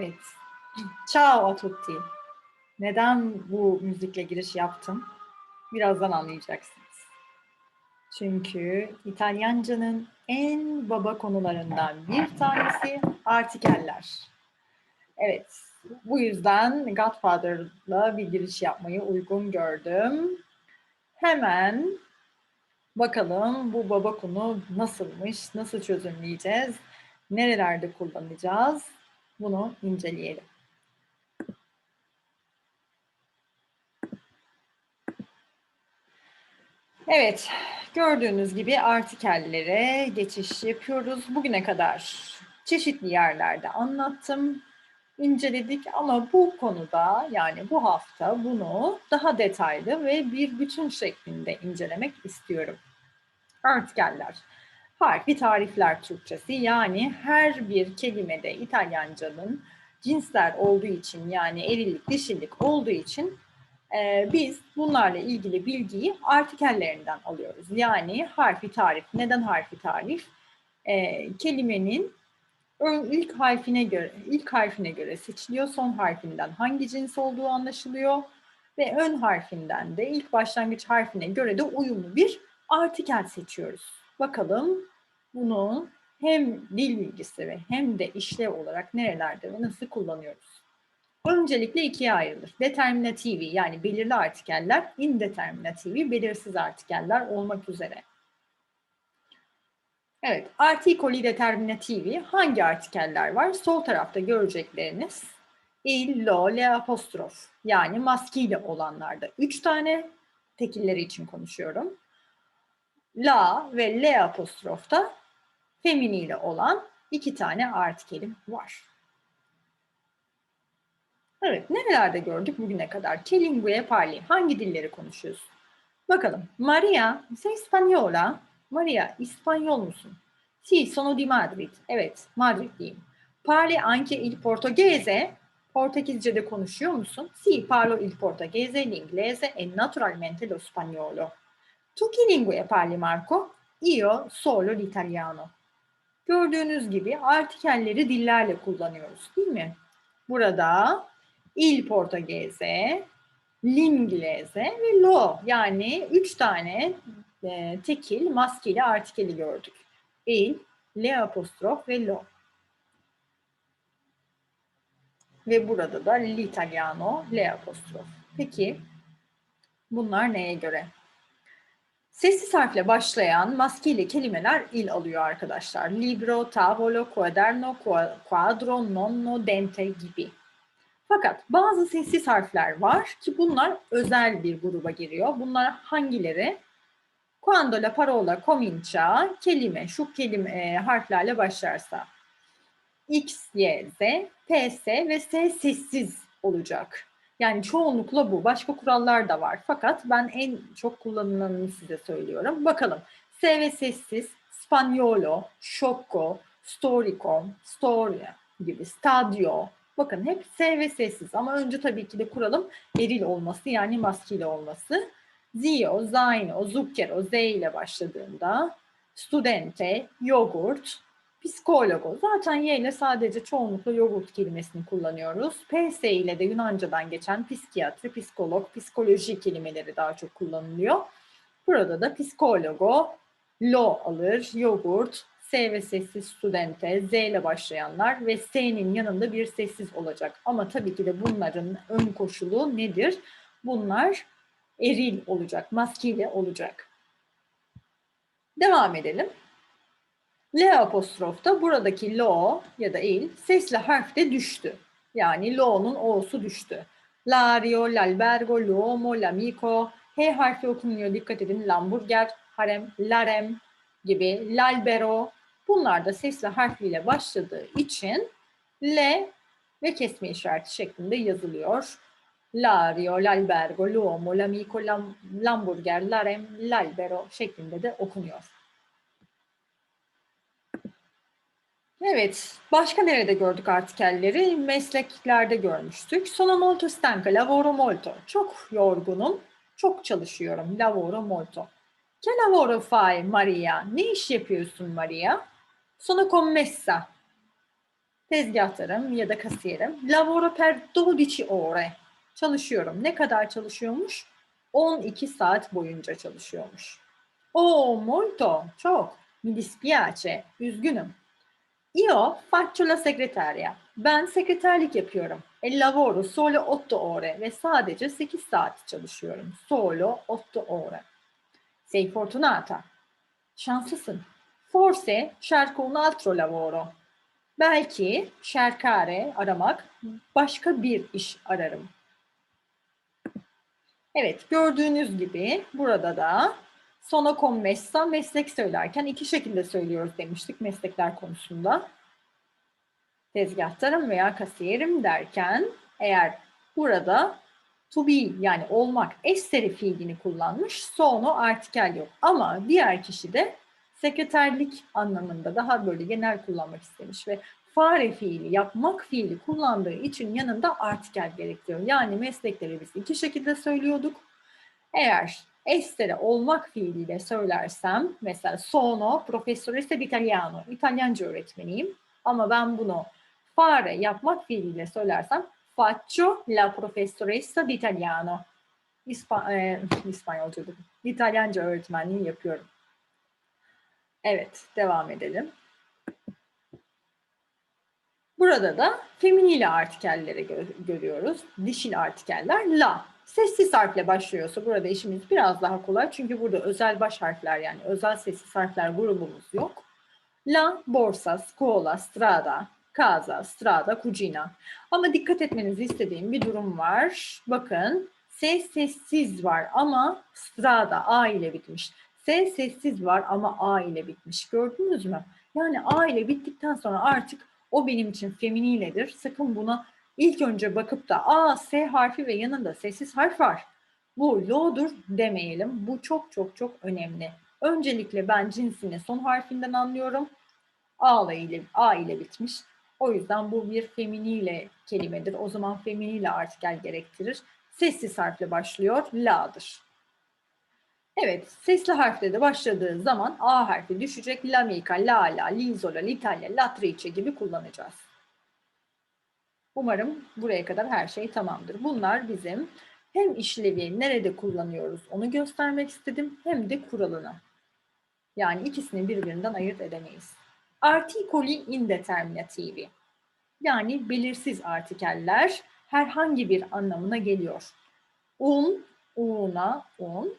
Evet. Ciao a tutti. Neden bu müzikle giriş yaptım? Birazdan anlayacaksınız. Çünkü İtalyancanın en baba konularından bir tanesi artikeller. Evet, bu yüzden Godfather'la bir giriş yapmayı uygun gördüm. Hemen bakalım bu baba konu nasılmış, nasıl çözümleyeceğiz, nerelerde kullanacağız bunu inceleyelim. Evet, gördüğünüz gibi artikellere geçiş yapıyoruz. Bugüne kadar çeşitli yerlerde anlattım, inceledik ama bu konuda yani bu hafta bunu daha detaylı ve bir bütün şeklinde incelemek istiyorum. Artikeller, harfi tarifler Türkçesi yani her bir kelimede İtalyancanın cinsler olduğu için yani erillik, dişillik olduğu için e, biz bunlarla ilgili bilgiyi artikellerinden alıyoruz. Yani harfi tarif. Neden harfi tarif? E, kelimenin ön ilk harfine göre ilk harfine göre seçiliyor. Son harfinden hangi cins olduğu anlaşılıyor ve ön harfinden de ilk başlangıç harfine göre de uyumlu bir artikel seçiyoruz. Bakalım bunu hem dil bilgisi ve hem de işlev olarak nerelerde ve nasıl kullanıyoruz? Öncelikle ikiye ayrılır. Determinativi yani belirli artikeller, indeterminativi belirsiz artikeller olmak üzere. Evet, artikoli determinativi hangi artikeller var? Sol tarafta görecekleriniz il, lo, le apostrof yani maskili olanlarda. Üç tane tekilleri için konuşuyorum. La ve le apostrofta feminiyle olan iki tane artikelim var. Evet, nerelerde gördük bugüne kadar? Che lingue parli? Hangi dilleri konuşuyoruz? Bakalım. Maria, sei spagnola? Maria, İspanyol musun? Sì, sono di Madrid. Evet, Madridliyim. Parli anche il portoghese? Portekizce'de konuşuyor musun? Sì, parlo il portoghese, l'inglese e naturalmente lo spagnolo. Tu che lingue parli Marco? Io solo l'italiano. Gördüğünüz gibi artikelleri dillerle kullanıyoruz değil mi? Burada il portoghese, l'inglese ve lo yani üç tane e, tekil maskeli artikeli gördük. Il, le apostrof ve lo. Ve burada da l'italiano, le apostrof. Peki bunlar neye göre? Sessiz harfle başlayan maskeli kelimeler il alıyor arkadaşlar. Libro, tavolo, quaderno, quadro, nonno, dente gibi. Fakat bazı sessiz harfler var ki bunlar özel bir gruba giriyor. Bunlar hangileri? Quando la parola comincia, kelime, şu kelime e, harflerle başlarsa. X, Y, Z, P, S ve S sessiz olacak. Yani çoğunlukla bu. Başka kurallar da var. Fakat ben en çok kullanılanını size söylüyorum. Bakalım. S ve sessiz, Spanyolo, Şoko, Storico, Storia gibi, Stadio. Bakın hep S ve sessiz ama önce tabii ki de kuralım eril olması yani maskili olması. Zio, Zaino, Zucchero, Z ile başladığında studente, yogurt, psikologo. Zaten Y sadece çoğunlukla yogurt kelimesini kullanıyoruz. PS ile de Yunanca'dan geçen psikiyatri, psikolog, psikoloji kelimeleri daha çok kullanılıyor. Burada da psikologo, lo alır, yogurt, S ve sessiz studente, Z ile başlayanlar ve S'nin yanında bir sessiz olacak. Ama tabii ki de bunların ön koşulu nedir? Bunlar eril olacak, maskili olacak. Devam edelim. L apostrofta buradaki lo ya da il sesli harf de düştü. Yani lo'nun o'su düştü. Lario, l'albergo, l'uomo, l'amico. H harfi okunuyor dikkat edin. Lamburger, harem, larem gibi. L'albero. Bunlar da sesli harfiyle başladığı için L ve kesme işareti şeklinde yazılıyor. Lario, l'albergo, l'uomo, l'amico, l'hamburger, larem, l'albero şeklinde de okunuyor. Evet, başka nerede gördük artikelleri? Mesleklerde görmüştük. Sono molto stanca, lavoro molto. Çok yorgunum, çok çalışıyorum. Lavoro molto. Che lavoro fai Maria? Ne iş yapıyorsun Maria? Sono commessa. Tezgahtarım ya da kasiyerim. Lavoro per 12 ore. Çalışıyorum. Ne kadar çalışıyormuş? 12 saat boyunca çalışıyormuş. Oh, molto, çok. Mi dispiace, üzgünüm. Io faccio la segretaria. Ben sekreterlik yapıyorum. E lavoro solo 8 ore ve sadece 8 saat çalışıyorum. Solo 8 ore. Sei fortunata. Şanslısın. Forse cerco un altro lavoro. Belki cercare aramak başka bir iş ararım. Evet gördüğünüz gibi burada da sona commessa meslek söylerken iki şekilde söylüyoruz demiştik meslekler konusunda. Tezgahtarım veya kasiyerim derken eğer burada to be yani olmak esseri fiilini kullanmış sono artikel yok. Ama diğer kişi de sekreterlik anlamında daha böyle genel kullanmak istemiş ve fare fiili, yapmak fiili kullandığı için yanında artikel gerektiriyor. Yani meslekleri biz iki şekilde söylüyorduk. Eğer estere olmak fiiliyle söylersem mesela sono professoressa di italiano, İtalyanca öğretmeniyim. Ama ben bunu fare yapmak fiiliyle söylersem faccio la professoressa di italiano. İspa e, İspanyolca dedim. İtalyanca öğretmenliği yapıyorum. Evet, devam edelim. Burada da feminile artikelleri gö görüyoruz. Dişil artikeller la. Sessiz harfle başlıyorsa burada işimiz biraz daha kolay. Çünkü burada özel baş harfler yani özel sessiz harfler grubumuz yok. La, borsa, scuola, strada, casa, strada, cucina. Ama dikkat etmenizi istediğim bir durum var. Bakın ses sessiz var ama strada A ile bitmiş. S sessiz var ama A ile bitmiş. Gördünüz mü? Yani A ile bittikten sonra artık o benim için feminiledir. Sakın buna ilk önce bakıp da A, S harfi ve yanında sessiz harf var. Bu lo'dur demeyelim. Bu çok çok çok önemli. Öncelikle ben cinsini son harfinden anlıyorum. A ile, A ile bitmiş. O yüzden bu bir feminiyle kelimedir. O zaman feminiyle artikel gerektirir. Sessiz harfle başlıyor. La'dır. Evet, sesli harfle de başladığı zaman A harfi düşecek. Lamika, Lala, Lizola, Litalya, Latrice gibi kullanacağız. Umarım buraya kadar her şey tamamdır. Bunlar bizim hem işlevi nerede kullanıyoruz onu göstermek istedim hem de kuralını. Yani ikisini birbirinden ayırt edemeyiz. Articoli indeterminativi. Yani belirsiz artikeller herhangi bir anlamına geliyor. Un, una, un,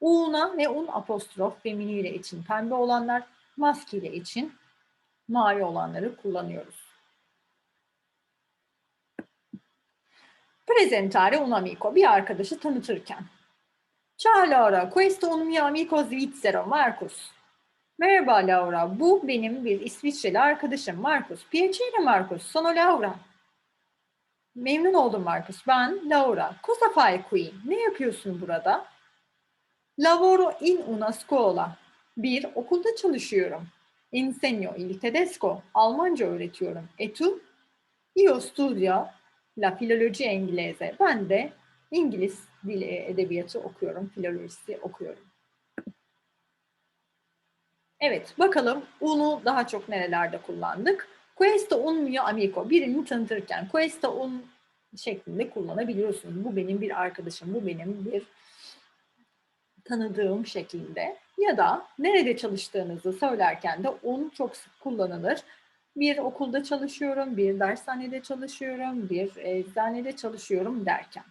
Una ve un apostrof feminile için pembe olanlar, maskile için mavi olanları kullanıyoruz. Presentare un amico, bir arkadaşı tanıtırken. Ciao Laura, questo un mio amico svizzero, Marcus. Merhaba Laura, bu benim bir İsviçreli arkadaşım Marcus. Piacere Marcus, sono Laura. Memnun oldum Marcus, ben Laura. Cosa fai qui? Ne yapıyorsun burada? Lavoro in una scuola. Bir, okulda çalışıyorum. Insegno il tedesco. Almanca öğretiyorum. E tu? Io studio la filologia inglese. Ben de İngiliz dili edebiyatı okuyorum. Filolojisi okuyorum. Evet, bakalım unu daha çok nerelerde kullandık? Questo un mio amico. Birini tanıtırken questo un şeklinde kullanabiliyorsunuz. Bu benim bir arkadaşım, bu benim bir tanıdığım şeklinde ya da nerede çalıştığınızı söylerken de un çok sık kullanılır. Bir okulda çalışıyorum, bir dershanede çalışıyorum, bir eczanede çalışıyorum derken.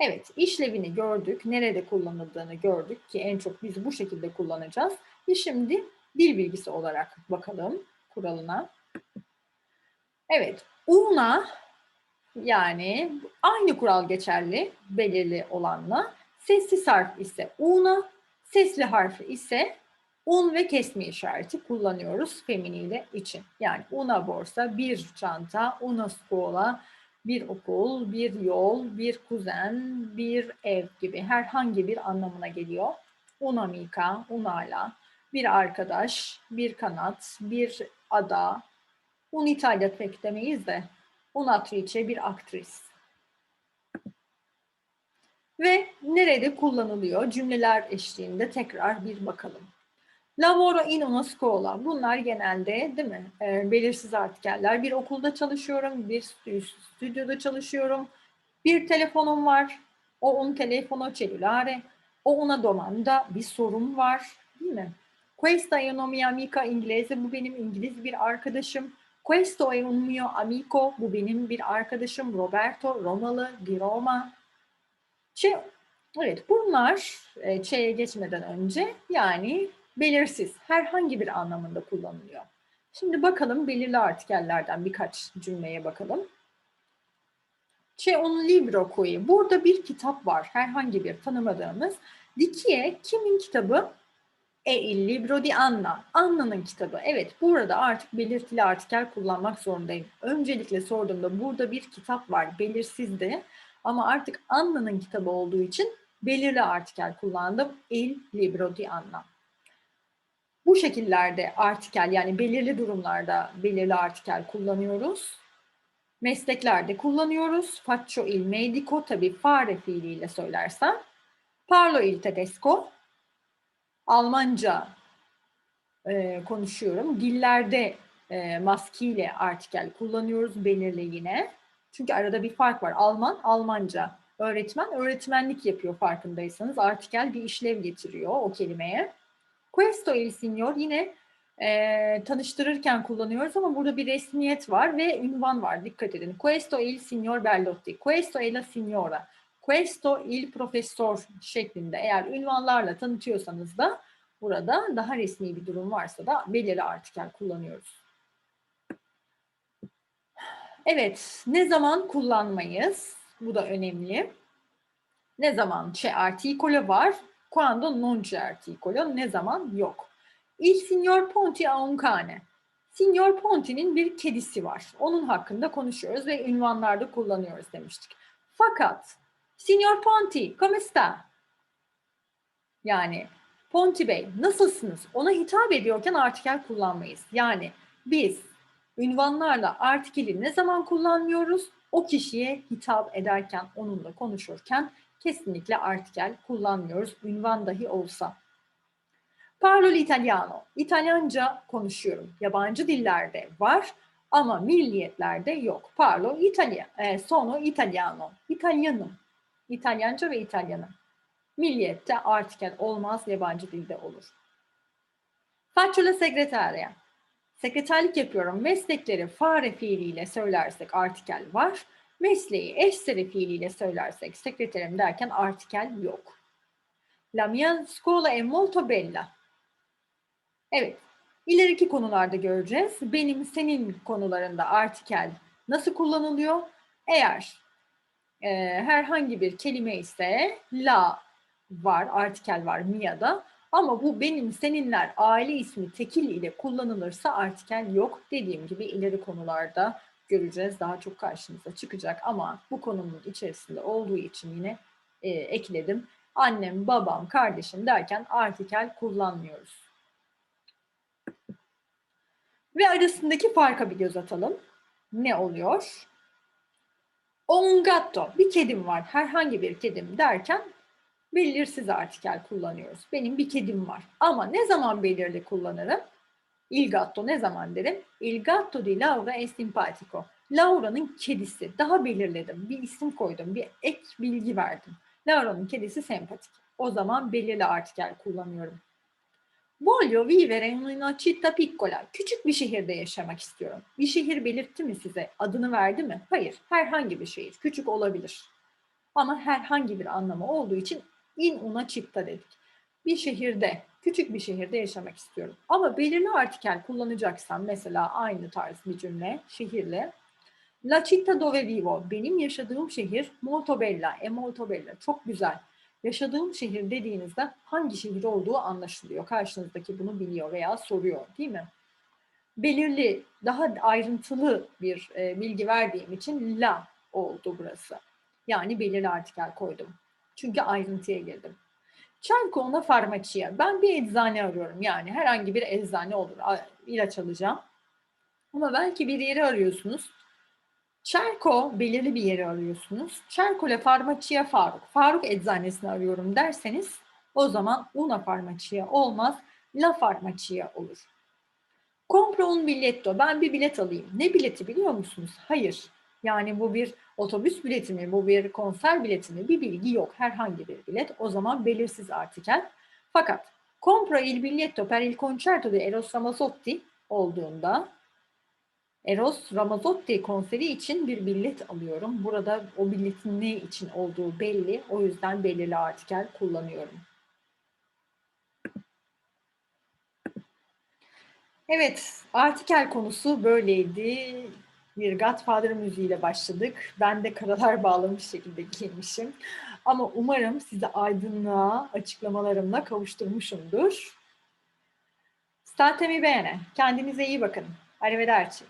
Evet, işlevini gördük, nerede kullanıldığını gördük ki en çok biz bu şekilde kullanacağız. Ve şimdi dil bilgisi olarak bakalım kuralına. Evet, una yani aynı kural geçerli belirli olanla Sessiz harf ise una, sesli harfi ise un ve kesme işareti kullanıyoruz feminiyle için. Yani una borsa, bir çanta, una scuola, bir okul, bir yol, bir kuzen, bir ev gibi herhangi bir anlamına geliyor. Una mika, unala, bir arkadaş, bir kanat, bir ada, un İtalya pek demeyiz de unatrice bir aktris ve nerede kullanılıyor cümleler eşliğinde tekrar bir bakalım. Lavoro in una scuola. Bunlar genelde değil mi? E, belirsiz artikeller. Bir okulda çalışıyorum, bir stü- stüdyoda çalışıyorum. Bir telefonum var. O un telefono cellulare. O una domanda. Bir sorun var. Değil mi? Questa è una mia amica inglese. Bu benim İngiliz bir arkadaşım. Questo è un mio amico. Bu benim bir arkadaşım. Roberto, Romalı, di Roma. Şey, evet bunlar e, şeye geçmeden önce yani belirsiz, herhangi bir anlamında kullanılıyor. Şimdi bakalım belirli artikellerden birkaç cümleye bakalım. C'è un libro qui. Burada bir kitap var. Herhangi bir tanımadığımız. Di chi? Kimin kitabı? E il libro di Anna. Anna'nın kitabı. Evet burada artık belirtili artikel kullanmak zorundayım. Öncelikle sorduğumda burada bir kitap var. Belirsizdi. Ama artık Anna'nın kitabı olduğu için belirli artikel kullandım. Il libro di Anna. Bu şekillerde artikel yani belirli durumlarda belirli artikel kullanıyoruz. Mesleklerde kullanıyoruz. Faccio il medico tabii fare fiiliyle söylersem. Parlo il tedesco. Almanca e, konuşuyorum. Dillerde e, maskiyle artikel kullanıyoruz belirli yine. Çünkü arada bir fark var. Alman, Almanca. Öğretmen, öğretmenlik yapıyor farkındaysanız. Artikel bir işlev getiriyor o kelimeye. Questo il signor yine e, tanıştırırken kullanıyoruz ama burada bir resmiyet var ve ünvan var. Dikkat edin. Questo il signor Bellotti. Questo è la signora. Questo il professor şeklinde eğer ünvanlarla tanıtıyorsanız da burada daha resmi bir durum varsa da belirli artikel kullanıyoruz. Evet, ne zaman kullanmayız? Bu da önemli. Ne zaman c'è articolo var, quando non c'è articolo, ne zaman yok. Il signor Ponti ha un cane. Signor Ponti'nin bir kedisi var. Onun hakkında konuşuyoruz ve ünvanlarda kullanıyoruz demiştik. Fakat Signor Ponti, come sta? Yani Ponti Bey, nasılsınız? Ona hitap ediyorken artikel kullanmayız. Yani biz ünvanlarla artikeli ne zaman kullanmıyoruz? O kişiye hitap ederken, onunla konuşurken kesinlikle artikel kullanmıyoruz. Ünvan dahi olsa. Parlo l'italiano. İtalyanca konuşuyorum. Yabancı dillerde var ama milliyetlerde yok. Parlo İtalya, e, sono italiano. İtalyanım. İtalyanca ve İtalyanım. Milliyette artikel olmaz, yabancı dilde olur. Faccio la segretaria. Sekreterlik yapıyorum. Meslekleri fare fiiliyle söylersek artikel var. Mesleği eşseri fiiliyle söylersek sekreterim derken artikel yok. La mia scuola è molto bella. Evet, ileriki konularda göreceğiz. Benim, senin konularında artikel nasıl kullanılıyor? Eğer e, herhangi bir kelime ise la var, artikel var mia'da. Ama bu benim, seninler aile ismi tekil ile kullanılırsa artikel yok. Dediğim gibi ileri konularda göreceğiz. Daha çok karşınıza çıkacak ama bu konunun içerisinde olduğu için yine e, ekledim. Annem, babam, kardeşim derken artikel kullanmıyoruz. Ve arasındaki farka bir göz atalım. Ne oluyor? Un gatto, bir kedim var, herhangi bir kedim derken belirsiz artikel kullanıyoruz. Benim bir kedim var. Ama ne zaman belirli kullanırım? Il gatto ne zaman derim? Il gatto di Laura è simpatico. Laura'nın kedisi. Daha belirledim. Bir isim koydum. Bir ek bilgi verdim. Laura'nın kedisi sempatik. O zaman belirli artikel kullanıyorum. Voglio vivere in una città piccola. Küçük bir şehirde yaşamak istiyorum. Bir şehir belirtti mi size? Adını verdi mi? Hayır. Herhangi bir şehir. Küçük olabilir. Ama herhangi bir anlamı olduğu için in una città dedik. Bir şehirde, küçük bir şehirde yaşamak istiyorum. Ama belirli artikel kullanacaksam mesela aynı tarz bir cümle şehirle La città dove vivo. Benim yaşadığım şehir molto bella. E molto bella. Çok güzel. Yaşadığım şehir dediğinizde hangi şehir olduğu anlaşılıyor. Karşınızdaki bunu biliyor veya soruyor değil mi? Belirli, daha ayrıntılı bir e, bilgi verdiğim için la oldu burası. Yani belirli artikel koydum. Çünkü ayrıntıya girdim. Cerco una farmacia. Ben bir eczane arıyorum. Yani herhangi bir eczane olur. İlaç alacağım. Ama belki bir yeri arıyorsunuz. Cerco belirli bir yeri arıyorsunuz. Cerco ile farmacia Faruk. Faruk eczanesini arıyorum derseniz o zaman una farmacia olmaz. La farmacia olur. Compro un biglietto. Ben bir bilet alayım. Ne bileti biliyor musunuz? Hayır. Yani bu bir otobüs bileti mi, bu bir konser bileti mi? Bir bilgi yok. Herhangi bir bilet. O zaman belirsiz artikel. Fakat compro il biglietto per il concerto di Eros Ramazzotti olduğunda Eros Ramazzotti konseri için bir bilet alıyorum. Burada o biletin ne için olduğu belli. O yüzden belirli artikel kullanıyorum. Evet, artikel konusu böyleydi. Bir Godfather müziğiyle başladık. Ben de karalar bağlamış şekilde giyinmişim. Ama umarım sizi aydınlığa açıklamalarımla kavuşturmuşumdur. Statemi bene. Kendinize iyi bakın. Arrivederci.